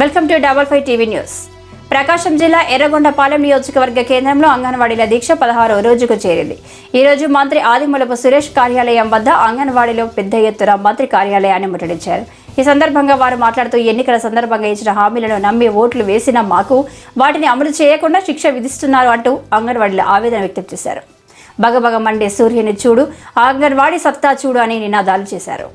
Welcome to double five TV news. Prakasam జిల్లా ఎర్రగొండపాలెం నియోజకవర్గ కేంద్రంలో అంగన్వాడీల దీక్ష పదహారో రోజుకు చేరింది. ఈ రోజు మంత్రి ఆదిమూలపు సురేష్ కార్యాలయం వద్ద అంగన్వాడీలో పెద్ద ఎత్తున మంత్రి కార్యాలయాన్ని ముట్టడించారు. ఈ సందర్భంగా వారు మాట్లాడుతూ ఎన్నికల సందర్భంగా ఇచ్చిన హామీలను నమ్మి ఓట్లు వేసిన మాకు వాటిని అమలు చేయకుండా శిక్ష విధిస్తున్నారు అంటూ అంగన్వాడీల ఆవేదన వ్యక్తం చేశారు. బగబగ మండే సూర్యుని చూడు అంగన్వాడీ సత్తా చూడు అని నినాదాలు చేశారు.